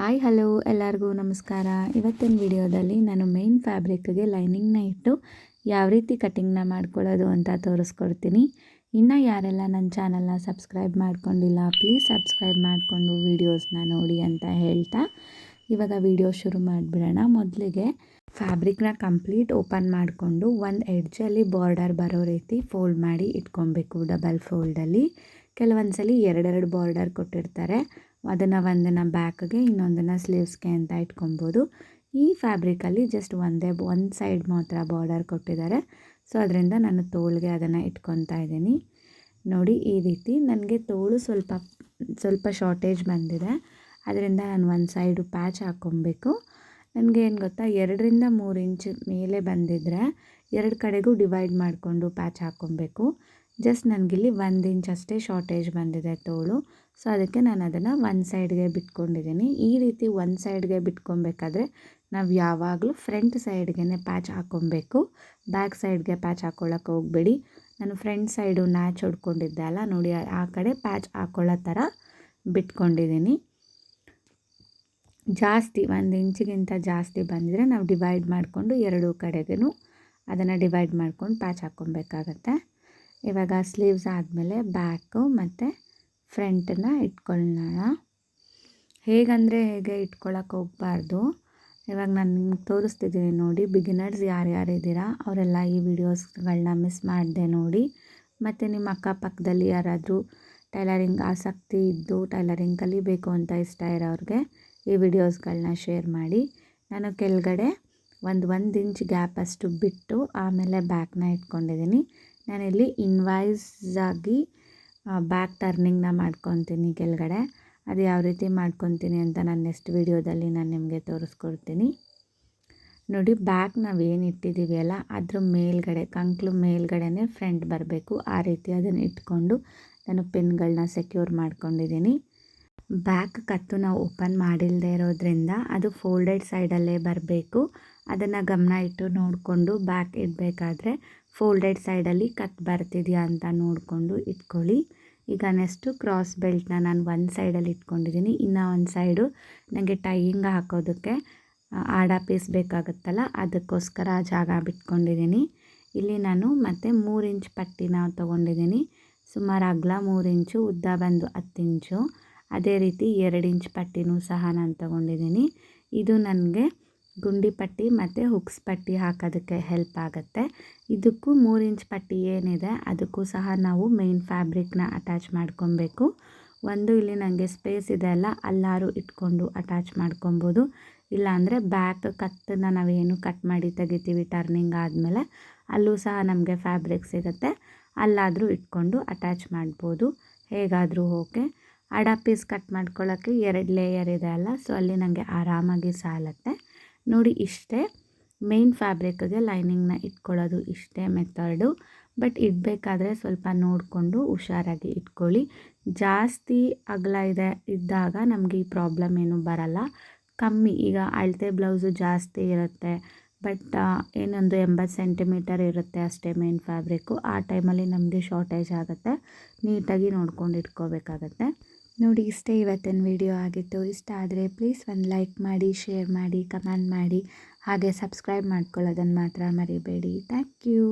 Hi, hello, ಎಲ್ಲರಿಗೂ ನಮಸ್ಕಾರ. ಇವತ್ತಿನ ವಿಡಿಯೋದಲ್ಲಿ ನಾನು ಮೇನ್ ಫ್ಯಾಬ್ರಿಕ್ಗೆ ಲೈನಿಂಗ್ನ ಇಟ್ಟು ಯಾವ ರೀತಿ ಕಟ್ಟಿಂಗ್ನ ಮಾಡ್ಕೊಳ್ಳೋದು ಅಂತ ತೋರಿಸ್ಕೊಡ್ತೀನಿ. ಇನ್ನು ಯಾರೆಲ್ಲ ನನ್ನ ಚಾನಲ್ನ ಸಬ್ಸ್ಕ್ರೈಬ್ ಮಾಡ್ಕೊಂಡಿಲ್ಲ ಪ್ಲೀಸ್ ಸಬ್ಸ್ಕ್ರೈಬ್ ಮಾಡಿಕೊಂಡು ವೀಡಿಯೋಸ್ನ ನೋಡಿ ಅಂತ ಹೇಳ್ತಾ ಇವಾಗ ವಿಡಿಯೋ ಶುರು ಮಾಡಿಬಿಡೋಣ. ಮೊದಲಿಗೆ ಫ್ಯಾಬ್ರಿಕ್ನ ಕಂಪ್ಲೀಟ್ ಓಪನ್ ಮಾಡಿಕೊಂಡು ಒಂದು ಎಡ್ಜಲ್ಲಿ ಬಾರ್ಡರ್ ಬರೋ ರೀತಿ ಫೋಲ್ಡ್ ಮಾಡಿ ಇಟ್ಕೊಬೇಕು ಡಬಲ್ ಫೋಲ್ಡಲ್ಲಿ ಕೆಲವೊಂದು ಸಲ ಎರಡೆರಡು ಬಾರ್ಡರ್ ಕೊಟ್ಟಿರ್ತಾರೆ. ಅದನ್ನು ಒಂದನ್ನು ಬ್ಯಾಕ್ಗೆ ಇನ್ನೊಂದನ್ನು ಸ್ಲೀವ್ಸ್ಗೆ ಅಂತ ಇಟ್ಕೊಬೋದು. ಈ ಫ್ಯಾಬ್ರಿಕಲ್ಲಿ ಜಸ್ಟ್ ಒಂದೇ ಒಂದು ಸೈಡ್ ಮಾತ್ರ ಬಾರ್ಡರ್ ಕೊಟ್ಟಿದ್ದಾರೆ. ಸೊ ಅದರಿಂದ ನಾನು ತೋಳಿಗೆ ಅದನ್ನು ಇಟ್ಕೊತಾ ಇದ್ದೀನಿ. ನೋಡಿ, ಈ ರೀತಿ ನನಗೆ ತೋಳು ಸ್ವಲ್ಪ ಸ್ವಲ್ಪ ಶಾರ್ಟೇಜ್ ಬಂದಿದೆ. ಅದರಿಂದ ನಾನು ಒಂದು ಸೈಡು ಪ್ಯಾಚ್ ಹಾಕ್ಕೊಬೇಕು. ನನಗೆ ಏನು ಗೊತ್ತಾ, ಎರಡರಿಂದ ಮೂರು ಇಂಚ್ ಮೇಲೆ ಬಂದಿದ್ದರೆ ಎರಡು ಕಡೆಗೂ ಡಿವೈಡ್ ಮಾಡಿಕೊಂಡು ಪ್ಯಾಚ್ ಹಾಕ್ಕೊಬೇಕು. ಜಸ್ಟ್ ನನಗಿಲ್ಲಿ ಒಂದು ಇಂಚ್ ಅಷ್ಟೇ ಶಾರ್ಟೇಜ್ ಬಂದಿದೆ ತೋಳು. ಸೊ ಅದಕ್ಕೆ ನಾನು ಅದನ್ನು ಒಂದು ಸೈಡ್ಗೆ ಬಿಟ್ಕೊಂಡಿದ್ದೀನಿ. ಈ ರೀತಿ ಒಂದು ಸೈಡ್ಗೆ ಬಿಟ್ಕೊಬೇಕಾದ್ರೆ ನಾವು ಯಾವಾಗಲೂ ಫ್ರಂಟ್ ಸೈಡ್ಗೆ ಪ್ಯಾಚ್ ಹಾಕ್ಕೊಬೇಕು ಬ್ಯಾಕ್ ಸೈಡ್ಗೆ ಪ್ಯಾಚ್ ಹಾಕ್ಕೊಳ್ಳೋಕೆ ಹೋಗಬೇಡಿ. ನಾನು ಫ್ರಂಟ್ ಸೈಡು ನ್ಯಾಚ್ ಹೊಡ್ಕೊಂಡಿದ್ದೆ ಅಲ್ಲ, ನೋಡಿ ಆ ಕಡೆ ಪ್ಯಾಚ್ ಹಾಕ್ಕೊಳ್ಳೋ ಥರ ಬಿಟ್ಕೊಂಡಿದ್ದೀನಿ. ಜಾಸ್ತಿ ಒಂದು ಇಂಚಿಗಿಂತ ಜಾಸ್ತಿ ಬಂದಿದ್ರೆ ನಾವು ಡಿವೈಡ್ ಮಾಡಿಕೊಂಡು ಎರಡೂ ಕಡೆಗೂ ಅದನ್ನು ಡಿವೈಡ್ ಮಾಡ್ಕೊಂಡು ಪ್ಯಾಚ್ ಹಾಕ್ಕೊಬೇಕಾಗತ್ತೆ ಇವಾಗ ಸ್ಲೀವ್ಸ್ ಆದಮೇಲೆ ಬ್ಯಾಕು ಮತ್ತು ಫ್ರಂಟನ್ನ ಇಟ್ಕೊಳ್ಳೋಣ ಹೇಗಂದರೆ ಹೇಗೆ ಇಟ್ಕೊಳ್ಳೋಕೆ ಹೋಗಬಾರ್ದು. ಇವಾಗ ನಾನು ನಿಮ್ಗೆ ತೋರಿಸ್ತಿದ್ದೀನಿ ನೋಡಿ ಬಿಗಿನರ್ಸ್ ಯಾರ್ಯಾರಿದ್ದೀರಾ ಅವರೆಲ್ಲ ಈ ವಿಡಿಯೋಸ್ಗಳನ್ನ ಮಿಸ್ ಮಾಡಿದೆ ನೋಡಿ. ಮತ್ತು ನಿಮ್ಮ ಅಕ್ಕಪಕ್ಕದಲ್ಲಿ ಯಾರಾದರೂ ಟೈಲರಿಂಗ್ ಆಸಕ್ತಿ ಇದ್ದು ಟೈಲರಿಂಗ್ ಕಲಿಬೇಕು ಅಂತ ಇಷ್ಟ ಇರೋರಿಗೆ ಈ ವಿಡಿಯೋಸ್ಗಳನ್ನ ಶೇರ್ ಮಾಡಿ. ನಾನು ಕೆಳಗಡೆ ಒಂದು ಒಂದು ಇಂಚ್ ಗ್ಯಾಪ್ ಅಷ್ಟು ಬಿಟ್ಟು ಆಮೇಲೆ ಬ್ಯಾಕ್ನ ಇಟ್ಕೊಂಡಿದ್ದೀನಿ ನಾನಿಲ್ಲಿ ಆಗಿ ಬ್ಯಾಕ್ ಟರ್ನಿಂಗ್ನ ಮಾಡ್ಕೊತೀನಿ ಕೆಳಗಡೆ. ಅದು ಯಾವ ರೀತಿ ಮಾಡ್ಕೊತೀನಿ ಅಂತ ನಾನು ನೆಕ್ಸ್ಟ್ ವೀಡಿಯೋದಲ್ಲಿ ನಾನು ನಿಮಗೆ ತೋರಿಸ್ಕೊಡ್ತೀನಿ. ನೋಡಿ ಬ್ಯಾಕ್ ನಾವು ಏನು ಇಟ್ಟಿದ್ದೀವಿ ಅಲ್ಲ, ಅದ್ರ ಮೇಲ್ಗಡೆ, ಕಂಕ್ಲು ಮೇಲ್ಗಡೆನೇ ಫ್ರಂಟ್ ಬರಬೇಕು. ಆ ರೀತಿ ಅದನ್ನು ಇಟ್ಕೊಂಡು ನಾನು ಪಿನ್ಗಳನ್ನ ಸೆಕ್ಯೂರ್ ಮಾಡ್ಕೊಂಡಿದ್ದೀನಿ. ಬ್ಯಾಕ್ ಕತ್ತು ನಾವು ಓಪನ್ ಮಾಡಿಲ್ಲದೆ ಇರೋದ್ರಿಂದ ಅದು ಫೋಲ್ಡೆಡ್ ಸೈಡಲ್ಲೇ ಬರಬೇಕು. ಅದನ್ನು ಗಮನ ಇಟ್ಟು ನೋಡಿಕೊಂಡು ಬ್ಯಾಕ್ ಇಡಬೇಕಾದ್ರೆ ಫೋಲ್ಡೆಡ್ ಸೈಡಲ್ಲಿ ಕಟ್ ಬರ್ತಿದೆಯಾ ಅಂತ ನೋಡಿಕೊಂಡು ಇಟ್ಕೊಳ್ಳಿ. ಈಗ ನೆಕ್ಸ್ಟು ಕ್ರಾಸ್ ಬೆಲ್ಟ್ನ ನಾನು ಒಂದು ಸೈಡಲ್ಲಿ ಇಟ್ಕೊಂಡಿದ್ದೀನಿ ಇನ್ನು ಒಂದು ಸೈಡು ನನಗೆ ಟೈಯಿಂಗ್ ಹಾಕೋದಕ್ಕೆ ಆಡ ಪೀಸ್ ಬೇಕಾಗುತ್ತಲ್ಲ, ಅದಕ್ಕೋಸ್ಕರ ಜಾಗ ಬಿಟ್ಕೊಂಡಿದ್ದೀನಿ ಇಲ್ಲಿ ನಾನು ಮತ್ತೆ ಮೂರು ಇಂಚ್ ಪಟ್ಟಿನ ತೊಗೊಂಡಿದ್ದೀನಿ ಸುಮಾರು ಅಗಲ ಮೂರು ಇಂಚು, ಉದ್ದ ಬಂದು ಹತ್ತು ಇಂಚು. ಅದೇ ರೀತಿ ಎರಡು ಇಂಚ್ ಪಟ್ಟಿನೂ ಸಹ ನಾನು ತೊಗೊಂಡಿದ್ದೀನಿ ಇದು ನನಗೆ ಗುಂಡಿ ಪಟ್ಟಿ ಮತ್ತು ಹುಕ್ಸ್ ಪಟ್ಟಿ ಹಾಕೋದಕ್ಕೆ ಹೆಲ್ಪ್ ಆಗುತ್ತೆ. ಇದಕ್ಕೂ ಮೂರು ಇಂಚ್ ಪಟ್ಟಿ ಏನಿದೆ, ಅದಕ್ಕೂ ಸಹ ನಾವು ಮೇನ್ ಫ್ಯಾಬ್ರಿಕ್ನ ಅಟ್ಯಾಚ್ ಮಾಡ್ಕೊಬೇಕು. ಒಂದು ಇಲ್ಲಿ ನನಗೆ ಸ್ಪೇಸ್ ಇದೆ ಅಲ್ಲ, ಅಲ್ಲಾರು ಇಟ್ಕೊಂಡು ಅಟ್ಯಾಚ್ ಮಾಡ್ಕೊಬೋದು. ಇಲ್ಲಾಂದರೆ ಬ್ಯಾಕ್ ಕತ್ತನ್ನು ನಾವೇನು ಕಟ್ ಮಾಡಿ ತೆಗಿತೀವಿ ಟರ್ನಿಂಗ್ ಆದಮೇಲೆ, ಅಲ್ಲೂ ಸಹ ನಮಗೆ ಫ್ಯಾಬ್ರಿಕ್ ಸಿಗುತ್ತೆ. ಅಲ್ಲಾದರೂ ಇಟ್ಕೊಂಡು ಅಟ್ಯಾಚ್ ಮಾಡ್ಬೋದು. ಹೇಗಾದರೂ ಓಕೆ. ಅಡ ಪೀಸ್ ಕಟ್ ಮಾಡ್ಕೊಳ್ಳೋಕ್ಕೆ ಎರಡು ಲೇಯರ್ ಇದೆ ಅಲ್ಲ ಸೊ ಅಲ್ಲಿ ನನಗೆ ಆರಾಮಾಗಿ ಸಾಲತ್ತೆ. ನೋಡಿ ಇಷ್ಟೇ. ಮೇನ್ ಫ್ಯಾಬ್ರಿಕ್ಗೆ ಲೈನಿಂಗ್ನ ಇಟ್ಕೊಳ್ಳೋದು ಇಷ್ಟೇ ಮೆಥಡು ಬಟ್ ಇಡಬೇಕಾದ್ರೆ ಸ್ವಲ್ಪ ನೋಡಿಕೊಂಡು ಹುಷಾರಾಗಿ ಇಟ್ಕೊಳ್ಳಿ. ಜಾಸ್ತಿ ಅಗಲ ಇದೆ, ಇದ್ದಾಗ ನಮಗೆ ಈ ಪ್ರಾಬ್ಲಮ್ ಏನು ಬರಲ್ಲ. ಕಮ್ಮಿ, ಈಗ ಅಳತೆ ಬ್ಲೌಸು ಜಾಸ್ತಿ ಇರುತ್ತೆ. ಬಟ್ ಏನೊಂದು ಎಂಬತ್ತು ಸೆಂಟಿಮೀಟರ್ ಇರುತ್ತೆ ಅಷ್ಟೇ ಮೇನ್ ಫ್ಯಾಬ್ರಿಕ್ಕು ಆ ಟೈಮಲ್ಲಿ ನಮಗೆ ಶಾರ್ಟೇಜ್ ಆಗುತ್ತೆ. ನೀಟಾಗಿ ನೋಡ್ಕೊಂಡು ಇಟ್ಕೋಬೇಕಾಗತ್ತೆ. ನೋಡಿ, ಇಷ್ಟೇ ಇವತ್ತಿನ ವಿಡಿಯೋ ಆಗಿತ್ತು. ಇಷ್ಟ ಆದರೆ ಪ್ಲೀಸ್ ಒಂದು ಲೈಕ್ ಮಾಡಿ ಶೇರ್ ಮಾಡಿ ಕಮೆಂಟ್ ಮಾಡಿ. ಹಾಗೆ ಸಬ್ಸ್ಕ್ರೈಬ್ ಮಾಡ್ಕೊಳ್ಳೋದನ್ನು ಮಾತ್ರ ಮರಿಬೇಡಿ. Thank you